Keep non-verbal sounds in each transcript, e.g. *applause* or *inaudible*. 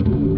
Е,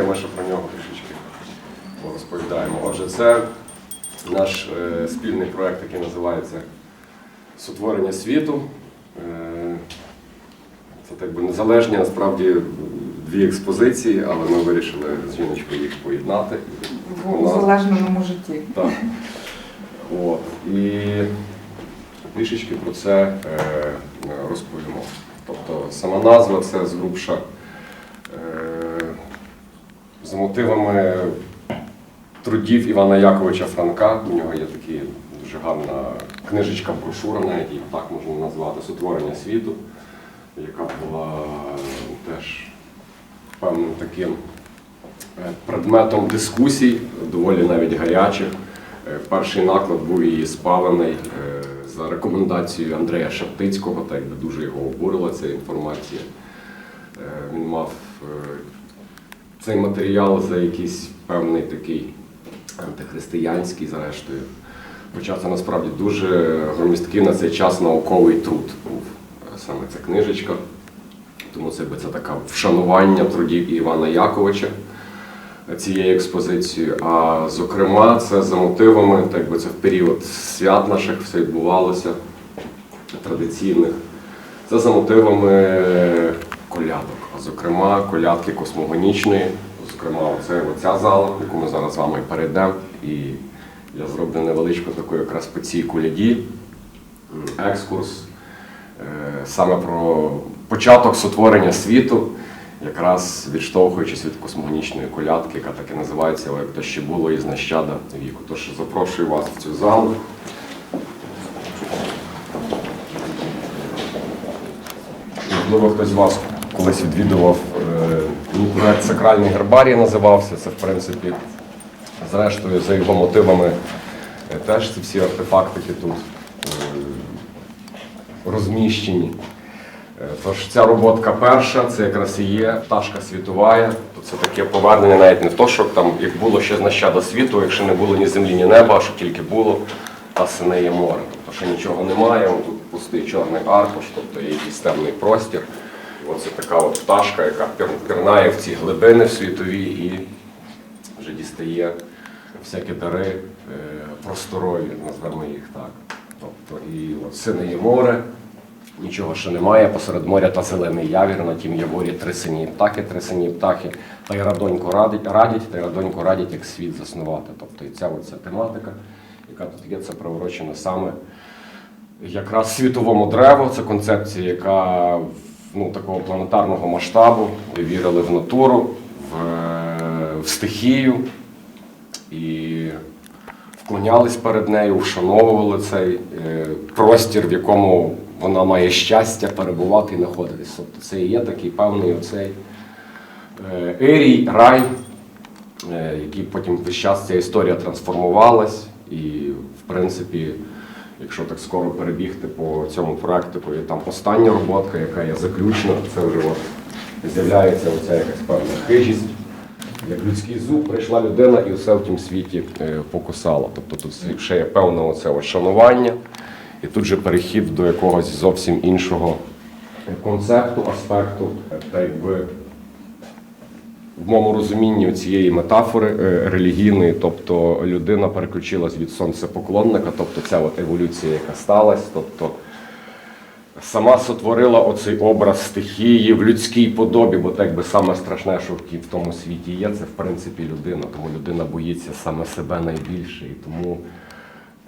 ми ще про нього трішечки розповідаємо. Отже, це наш е, спільний проект, який називається Сотворення світу. Е, це так би незалежні, насправді дві експозиції, але ми вирішили з жіночкою їх поєднати. В У залежному житті. так. От. І трішечки про це е, розповімо. Тобто сама назва це згрубша е, з мотивами трудів Івана Яковича Франка. У нього є така дуже гарна книжечка, брошура, навіть її так можна назвати Сотворення світу, яка була теж певним таким е, предметом дискусій, доволі навіть гарячих. Е, Перший наклад був її спалений е, за рекомендацією Андрея Шептицького, так якби дуже його обурила ця інформація. Е, Він мав е, цей матеріал за якийсь певний такий антихристиянський, зрештою. Хоча це насправді дуже громісткий на цей час науковий труд був е, саме ця книжечка. Тому це це таке вшанування трудів Івана Яковича цією експозицією. А зокрема, це за мотивами, так би це в період свят наших все відбувалося традиційних. Це за мотивами колядок, зокрема колядки космогонічної, зокрема, оце, оця зала, яку ми зараз з вами перейдемо. І я зроблю невеличку таку якраз по цій коляді екскурс е, саме про початок сотворення світу, якраз відштовхуючись від космогонічної колядки, яка так і називається, як то ще було із нащада віку. Тож запрошую вас в цю залу. Можливо, хтось з вас колись відвідував е, проект Сакральний гербарій називався. Це, в принципі, зрештою, за його мотивами е, теж ці всі артефактики тут е, розміщені. Е, Тож ця роботка перша, це якраз і є пташка світова. То це таке повернення навіть не в то, що там як було ще з нащада світу, якщо не було ні землі, ні неба, що тільки було, та сине є море. Тобто ще нічого немає, тут пустий чорний аркуш, тобто є якийсь темний простір. Оце така от пташка, яка пір- пірнає в ці глибини світові і вже дістає всякі дари е, просторові, назвемо їх так. Тобто і от сине є море, нічого ще немає, посеред моря та зелений явір, на тім яворі три сині птахи, три сині птахи, та й радонько радять, радять, та й радонько радять, як світ заснувати. Тобто і ця оця тематика, яка тут є, це приурочена саме якраз світовому древу. Це концепція, яка ну, такого планетарного масштабу. Вірили в натуру, в, е, в стихію і вклонялись перед нею, вшановували цей е, простір, в якому вона має щастя перебувати і знаходитись. Тобто це і є такий певний оцей е, ерій, рай, який потім весь час ця історія трансформувалась. І, в принципі, якщо так скоро перебігти по цьому проекту, і там остання роботка, яка є заключна, це вже от з'являється оця якась певна хижість. Як людський зуб прийшла людина і все в тім світі е, покусала. Тобто тут ще є певне оце шанування, і тут же перехід до якогось зовсім іншого концепту, аспекту, та якби в моєму розумінні цієї метафори е, релігійної, тобто людина переключилась від сонцепоклонника, тобто ця от еволюція, яка сталася, тобто сама сотворила оцей образ стихії в людській подобі, бо так би саме страшне, що в тому світі є, це в принципі людина. Тому людина боїться саме себе найбільше. І тому,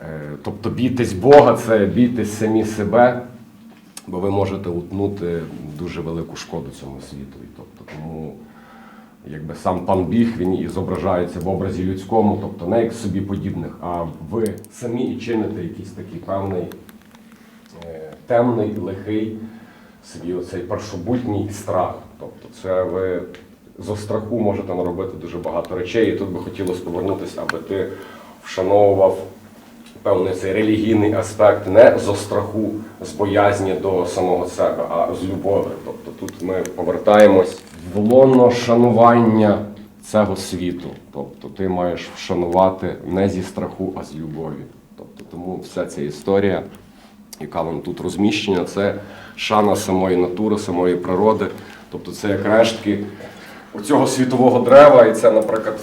е, тобто, бійтесь Бога, це бійтесь самі себе, бо ви можете утнути дуже велику шкоду цьому світу. Тобто, тому якби сам пан Біг він і зображається в образі людському, тобто не як собі подібних, а ви самі і чините якийсь такий певний е, темний, лихий свій оцей першобутній страх. Тобто, це ви зо страху можете наробити дуже багато речей. І тут би хотілося повернутися, аби ти вшановував певний цей релігійний аспект не зо страху, з боязні до самого себе, а з любові. Тобто тут ми повертаємось в лоно шанування цього світу. Тобто ти маєш вшанувати не зі страху, а з любові. Тобто тому вся ця історія, яка вам тут розміщена, це шана самої натури, самої природи. Тобто це як рештки цього світового дерева, і це, наприклад,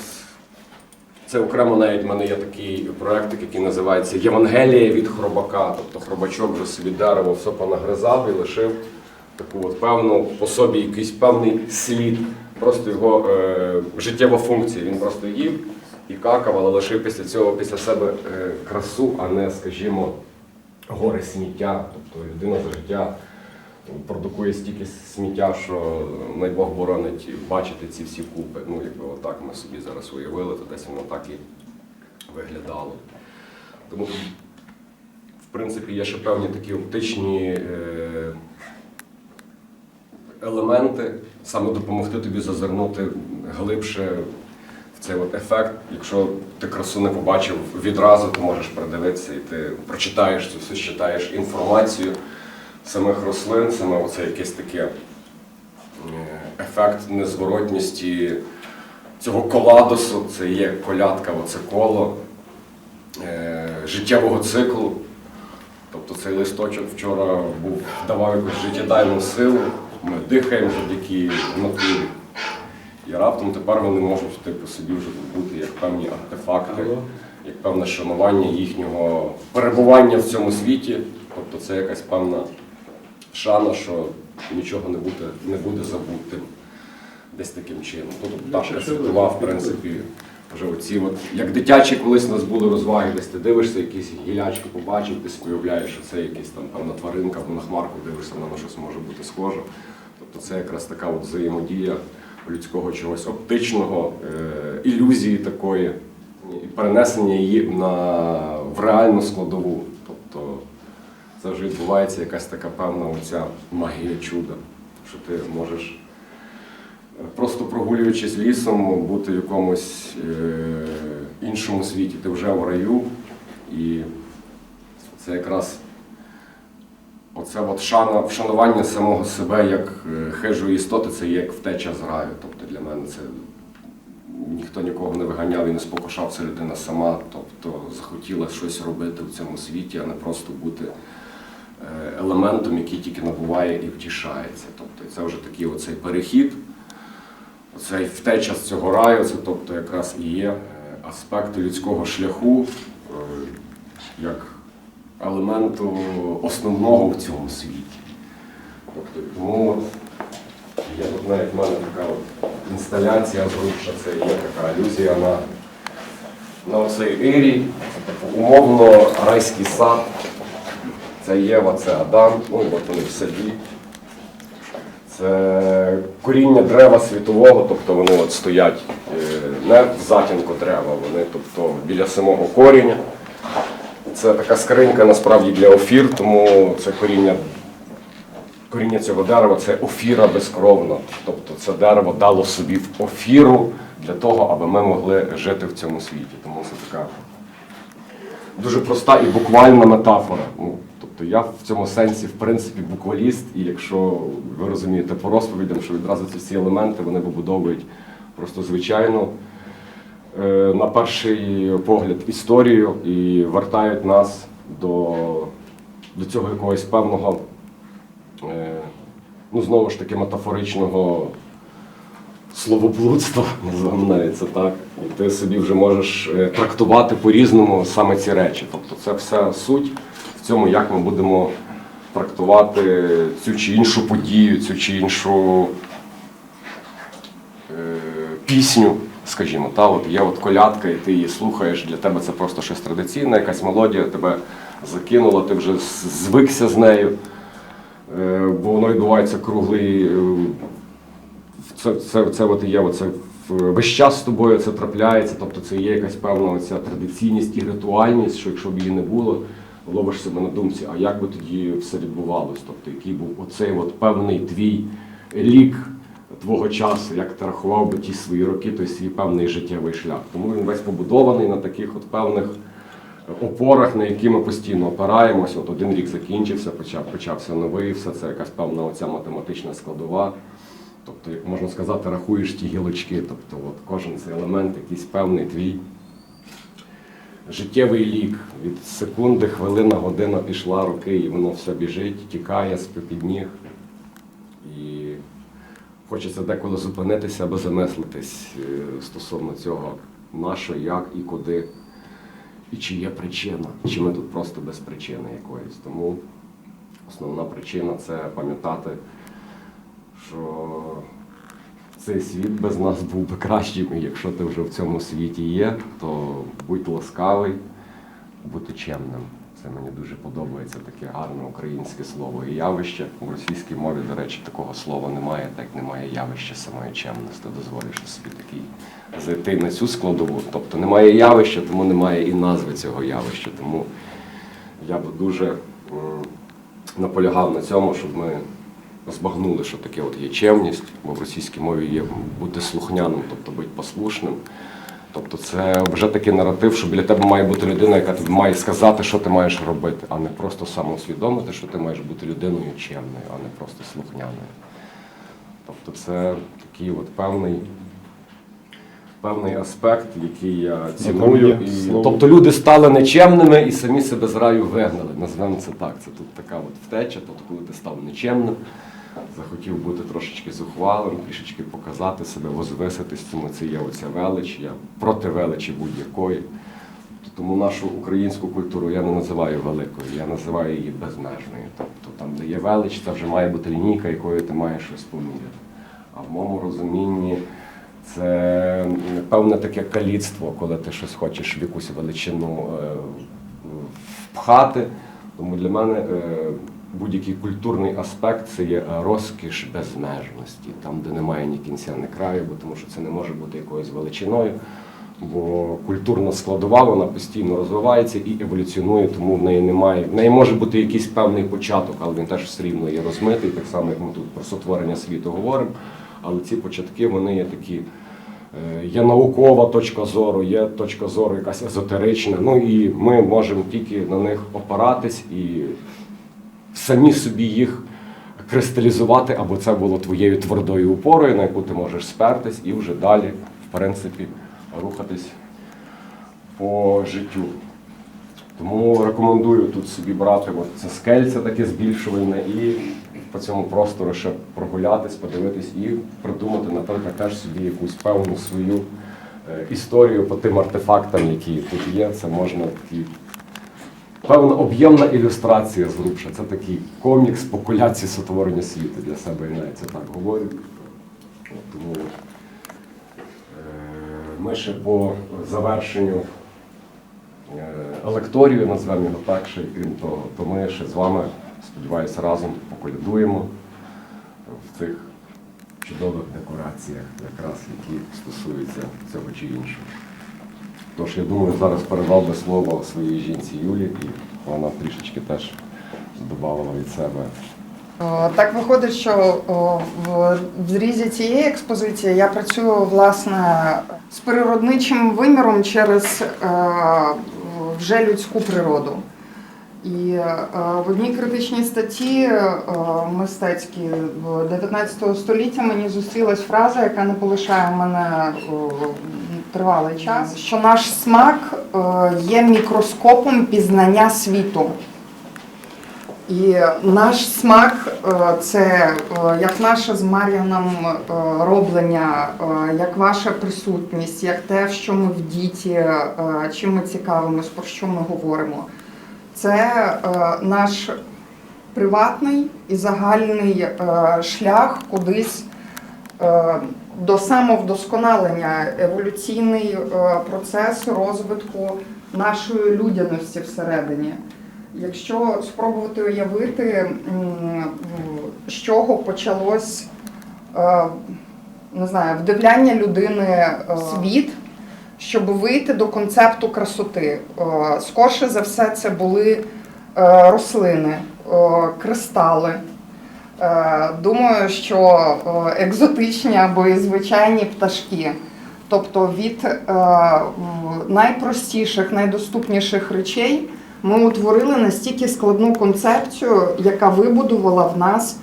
це окремо навіть в мене є такий проєктик, який називається Євангелія від хробака. Тобто хробачок вже собі дерево все понагризав і лишив таку от певну по собі якийсь певний слід, просто його е, життєва функція. Він просто їв і какав, але лишив після цього після себе е, красу, а не, скажімо, гори сміття. Тобто людина за життя продукує стільки сміття, що най Бог боронить бачити ці всі купи. Ну, якби отак ми собі зараз уявили, то десь воно так і виглядало. Тому, в принципі, є ще певні такі оптичні е, елементи, саме допомогти тобі зазирнути глибше в цей от ефект. Якщо ти красу не побачив відразу, то можеш придивитися і ти прочитаєш цю всю читаєш інформацію самих рослин, саме оце якесь таке е, ефект незворотності цього коладосу, це є колядка, оце коло е, життєвого циклу. Тобто цей листочок вчора був, давав якусь життєдайну силу, ми дихаємо завдяки натурі. І раптом тепер вони можуть типу, собі вже бути як певні артефакти, як певне шанування їхнього перебування в цьому світі. Тобто це якась певна шана, що нічого не буде, не буде забутим десь таким чином. Тут Пташка світова, в принципі, вже оці от, як дитячі колись нас були розваги, десь ти дивишся, якісь гілячки побачив, собі уявляєш, що це якась там певна тваринка, або на хмарку дивишся, вона на щось може бути схоже. Тобто це якраз така от взаємодія людського чогось оптичного, е, ілюзії такої, і перенесення її на, в реальну складову. Тобто це вже відбувається якась така певна оця магія чуда, що ти можеш просто прогулюючись лісом, бути в якомусь е, іншому світі, ти вже в раю. І це якраз оце от шана, вшанування самого себе як е, хижої істоти, це як втеча з раю. Тобто для мене це ніхто нікого не виганяв і не спокушав, це людина сама, тобто захотіла щось робити в цьому світі, а не просто бути е, елементом, який тільки набуває і втішається. Тобто це вже такий оцей перехід, оцей втеча з цього раю, це тобто якраз і є е, аспект людського шляху, е, як елементу основного в цьому світі. Тобто, тому є тут навіть в мене така от інсталяція зручна, це є така алюзія на, на оцей Ірій, умовно райський сад. Це Єва, це Адам, ну от вони в саді. Це коріння дерева світового, тобто вони от стоять е, не в затінку дерева, вони тобто біля самого коріння. Це така скринька насправді для офір, тому це коріння, коріння цього дерева це офіра безкровна. Тобто це дерево дало собі в офіру для того, аби ми могли жити в цьому світі. Тому це така дуже проста і буквальна метафора. Тобто я в цьому сенсі, в принципі, букваліст, і якщо ви розумієте по розповідям, що відразу ці всі елементи вони побудовують просто звичайно е, на перший погляд історію і вертають нас до, до цього якогось певного е, ну знову ж таки метафоричного словоблудства, *laughs* називаємо це так. І ти собі вже можеш е, трактувати по-різному саме ці речі. Тобто це вся суть в цьому, як ми будемо трактувати цю чи іншу подію, цю чи іншу е, пісню, скажімо, та от є от колядка, і ти її слухаєш. Для тебе це просто щось традиційне, якась мелодія тебе закинула, ти вже звикся з нею, Е, бо воно відбувається круглий. е, Це, це, це от є оце весь час з тобою це трапляється, тобто це є якась певна оця традиційність і ритуальність, що якщо б її не було, ловиш себе на думці, а як би тоді все відбувалось? Тобто, який був оцей от певний твій рік твого часу, як ти рахував би ті свої роки, той свій певний життєвий шлях. Тому він весь побудований на таких от певних опорах, на які ми постійно опираємося. От один рік закінчився, почав, почався новий, все це якась певна оця математична складова. Тобто, як можна сказати, рахуєш ті гілочки. Тобто, от кожен цей елемент, якийсь певний твій життєвий лік. Від секунди, хвилина, година пішла, роки, і воно все біжить, тікає з під ніг. І хочеться деколи зупинитися або замислитись е, стосовно цього, на що, як і куди, і чи є причина, чи ми тут просто без причини якоїсь. Тому основна причина це пам'ятати, що цей світ без нас був би кращим, і якщо ти вже в цьому світі є, то будь ласкавий, бути чемним. Це мені дуже подобається таке гарне українське слово і явище. В російській мові, до речі, такого слова немає, так немає явища самої чемності. Дозволиш собі такий зайти на цю складову. Тобто немає явища, тому немає і назви цього явища. Тому я би дуже наполягав на цьому, щоб ми збагнули, що таке от є чемність, бо в російській мові є бути слухняним, тобто бути послушним. Тобто це вже такий наратив, що біля тебе має бути людина, яка тобі має сказати, що ти маєш робити, а не просто самоусвідомити, що ти маєш бути людиною чемною, а не просто слухняною. Тобто це такий от певний, певний аспект, який я ціную. І, тобто люди стали нечемними і самі себе з раю вигнали. Назвемо це так. Це тут така от втеча, тобто коли ти став нечемним, захотів бути трошечки зухвалим, трішечки показати себе, возвиситись, тому це є оця велич, я проти величі будь-якої. Тому нашу українську культуру я не називаю великою, я називаю її безмежною. Тобто там, де є велич, це вже має бути лінійка, якою ти маєш щось поміряти. А в моєму розумінні це певне таке каліцтво, коли ти щось хочеш в якусь величину е, впхати. Тому для мене е, будь-який культурний аспект це є розкіш безмежності, там, де немає ні кінця, ні краю, бо тому що це не може бути якоюсь величиною. Бо культурна складова вона постійно розвивається і еволюціонує, тому в неї немає. В неї може бути якийсь певний початок, але він теж все рівно є розмитий, так само як ми тут про сотворення світу говоримо. Але ці початки вони є такі. е, Є наукова точка зору, є точка зору якась езотерична. Ну і ми можемо тільки на них опиратись і самі собі їх кристалізувати, або це було твоєю твердою опорою, на яку ти можеш спертись, і вже далі, в принципі, рухатись по життю. Тому рекомендую тут собі брати от це скельце таке збільшувальне і по цьому простору ще прогулятись, подивитись і придумати, наприклад, теж собі якусь певну свою е, історію по тим артефактам, які тут є. Це можна такі певна об'ємна ілюстрація з грубша. Це такий комікс популяції сотворення світу для себе і навіть це так говорю. Тому е, ми ще по завершенню е, лекторію, назвемо його так, ще, крім того, то ми ще з вами, сподіваюся, разом поколядуємо в цих чудових декораціях, якраз які стосуються цього чи іншого. Тож я думаю, зараз передав би слово своїй жінці Юлі, і вона трішечки теж додавала від себе. Так виходить, що в зрізі цієї експозиції я працюю власне з природничим виміром через е, вже людську природу. І е, в одній критичній статті е, мистецькій в 19 століття мені зустрілась фраза, яка не полишає мене тривалий час, що наш смак е, є мікроскопом пізнання світу. І наш смак е, це е, як наше з Мар'яном роблення, як ваша присутність, як те, що ми в діті, чим ми цікавимось, про що ми говоримо. Це наш приватний і загальний шлях кудись до самовдосконалення, еволюційний е, процес розвитку нашої людяності всередині. Якщо спробувати уявити, з чого почалось е, не знаю, вдивляння людини е, в світ, щоб вийти до концепту красоти. Е, Скорше за все, це були е, рослини, е, кристали. Е, Думаю, що е, екзотичні або і звичайні пташки. Тобто від е, найпростіших, найдоступніших речей ми утворили настільки складну концепцію, яка вибудувала в нас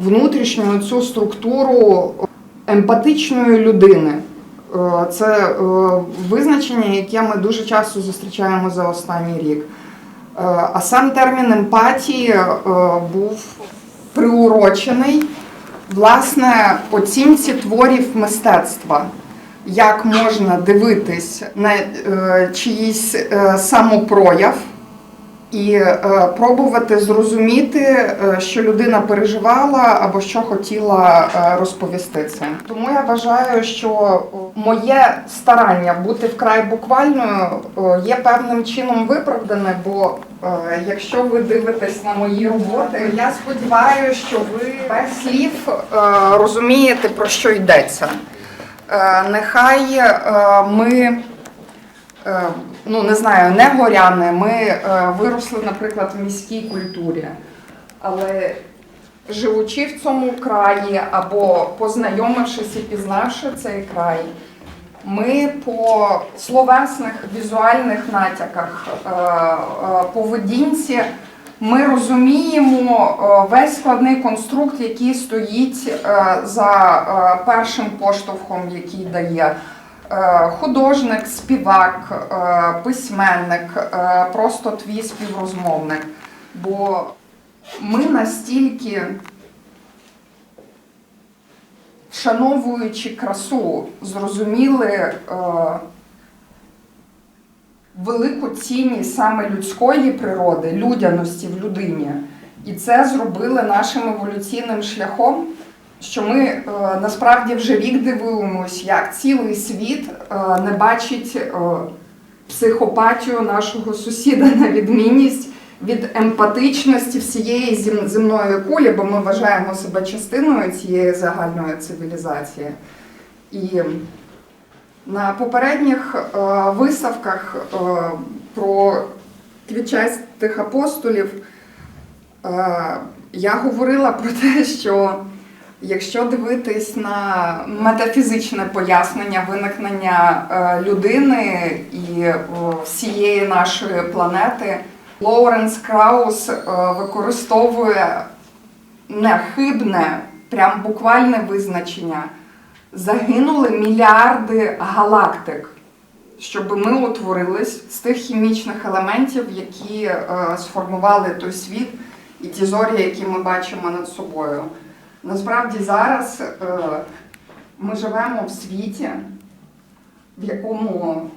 внутрішню цю структуру емпатичної людини. Це визначення, яке ми дуже часто зустрічаємо за останній рік. А сам термін емпатії був приурочений власне оцінці творів мистецтва. Як можна дивитись на е, чиїсь е, самопрояв і е, пробувати зрозуміти, що людина переживала або що хотіла розповісти цим. Тому я вважаю, що моє старання бути вкрай буквальною є певним чином виправдане, бо якщо ви дивитесь на мої роботи, я сподіваюся, що ви без слів е, розумієте про що йдеться. Е, Нехай е, ми е, ну не знаю, не горяни. Ми е, виросли, наприклад, в міській культурі. Але живучи в цьому краї або познайомившись і пізнавши цей край, ми по словесних візуальних натяках, е, е, поведінці, ми розуміємо е, весь складний конструкт, який стоїть за першим поштовхом, який дає художник, співак, письменник, просто твій співрозмовник. Бо ми настільки, вшановуючи красу, зрозуміли е, велику цінність саме людської природи, людяності в людині. І це зробили нашим еволюційним шляхом, що ми е, насправді вже рік дивуємось, як цілий світ е, не бачить психопатію нашого сусіда на відмінність від емпатичності всієї зем- земної кулі, бо ми вважаємо себе частиною цієї загальної цивілізації. І на попередніх е, виставках е, про квітчастих апостолів е, я говорила про те, що якщо дивитись на метафізичне пояснення виникнення е, людини і о, всієї нашої планети, Лоуренс Краус е, використовує нехибне, прям буквальне визначення. Загинули мільярди галактик, щоб ми утворились з тих хімічних елементів, які е, сформували той світ і ті зорі, які ми бачимо над собою. Насправді зараз е, ми живемо в світі, в якому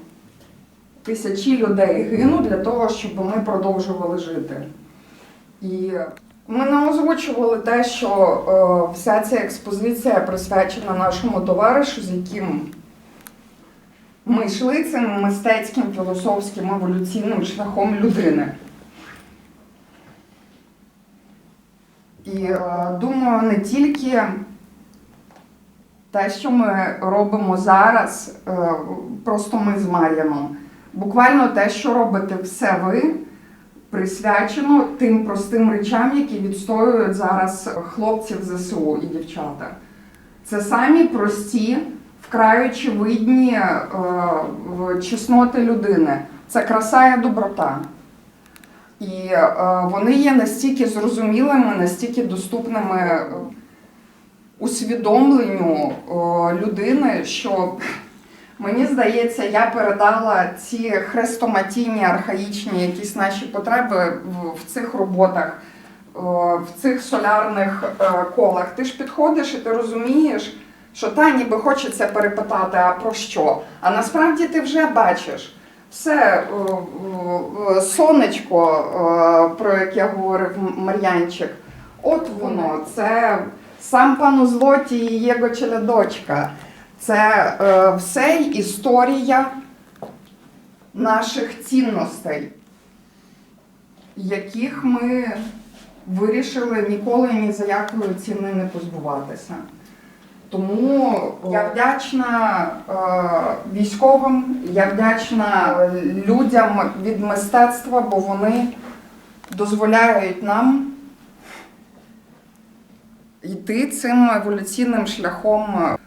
тисячі людей гинуть для того, щоб ми продовжували жити. І ми не озвучували те, що е, вся ця експозиція присвячена нашому товаришу, з яким ми йшли цим мистецьким, філософським, еволюційним шляхом людини. І е, думаю, не тільки те, що ми робимо зараз, е, просто ми з Мар'яном. Буквально те, що робите все ви, присвячено тим простим речам, які відстоюють зараз хлопців ЗСУ і дівчата. Це самі прості, вкрай очевидні е, чесноти людини. Це краса і доброта. І е, вони є настільки зрозумілими, настільки доступними е, усвідомленню е, людини, що мені здається, я передала ці хрестоматійні, архаїчні якісь наші потреби в, цих роботах в цих солярних е, колах, ти ж підходиш і ти розумієш, що та ніби хочеться перепитати, а про що? А насправді ти вже бачиш. Все сонечко, про яке говорив Мар'янчик, от воно, це сам пану Злоті і його челядочка. Це е, все історія наших цінностей, яких ми вирішили ніколи ні за якою ціни не позбуватися. Тому я вдячна е, військовим, я вдячна людям від мистецтва, бо вони дозволяють нам йти цим еволюційним шляхом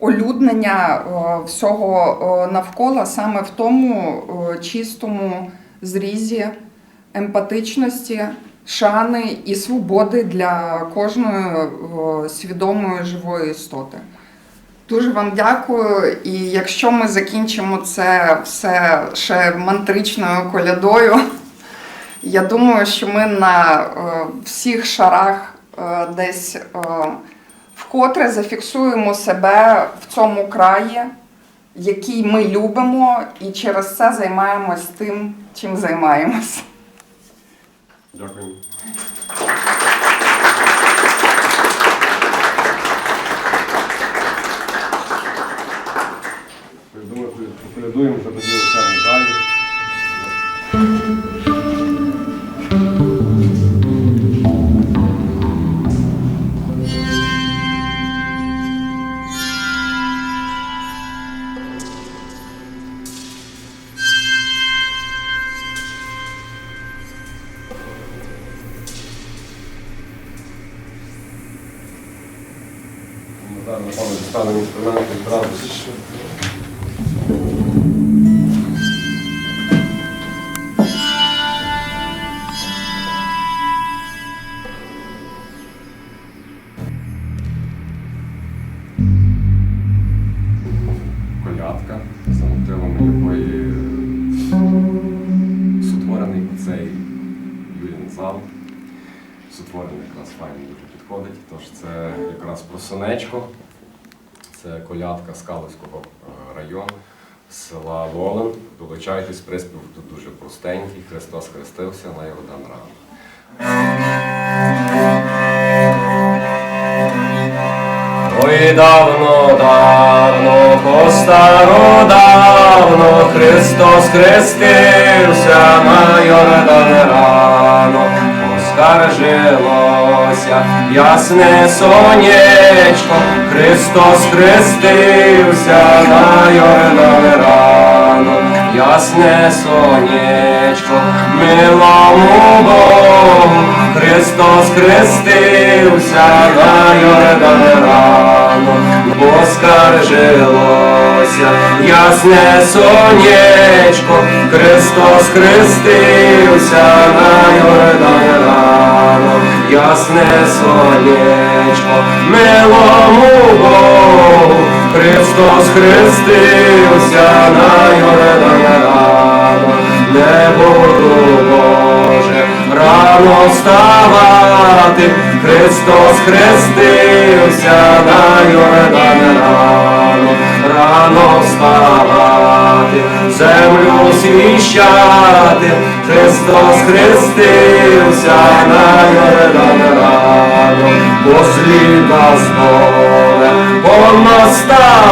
олюднення е, всього е, навколо саме в тому е, чистому зрізі емпатичності, шани і свободи для кожної свідомої живої істоти. Дуже вам дякую. І якщо ми закінчимо це все ще мантричною колядою, я думаю, що ми на всіх шарах десь вкотре зафіксуємо себе в цьому краї, який ми любимо, і через це займаємось тим, чим займаємось. Дякую. Думаю, поколядуємо вже тоді сонечко. Це колядка з Калицького е, району, села Волин. Долучайтесь, приспів тут дуже простенький. Христос хрестився на Йордан рано. Ой, давно, давно, постародавно Христос хрестився на Йордан рано, поскаржилося ясне сонечко, Христос хрестився на Йордан рано, ясне сонечко, милому Богу, Христос хрестився на Йордан рано, поскаржилося ясне сонечко, Христос хрестився на Йордан рано, ясне сонечко, милому Богу, Христос хрестився на Йордан рано, не буду рано вставати, Христос хрестився на Йордан рано, рано вставати, землю свіщати, Христос хрестився на Йордан рано, посліда здоле, понаставали,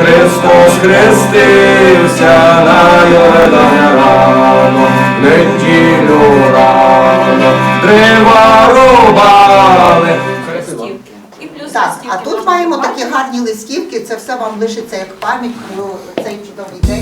Христос хрестився на Йордан рано, неділю рано, дерева рубали. листівки. І плюс Так, листівки а тут маємо такі гарні листівки, це все вам лишиться як пам'ять про цей чудовий день.